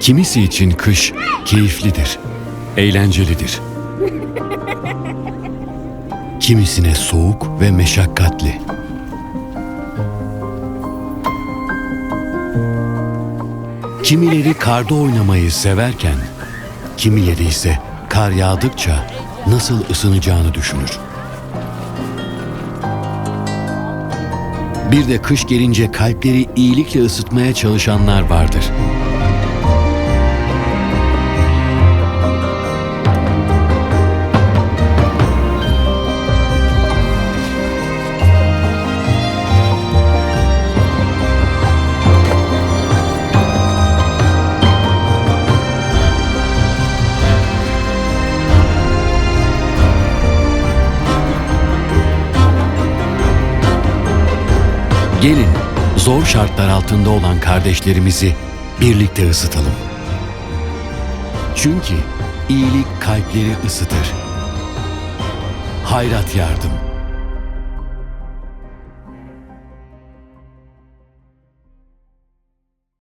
Kimisi için kış keyiflidir, eğlencelidir. Kimisine soğuk ve meşakkatli. Kimileri karda oynamayı severken, kimileri ise kar yağdıkça nasıl ısınacağını düşünür. Bir de kış gelince kalpleri iyilikle ısıtmaya çalışanlar vardır. Gelin zor şartlar altında olan kardeşlerimizi birlikte ısıtalım. Çünkü iyilik kalpleri ısıtır. Hayrat yardım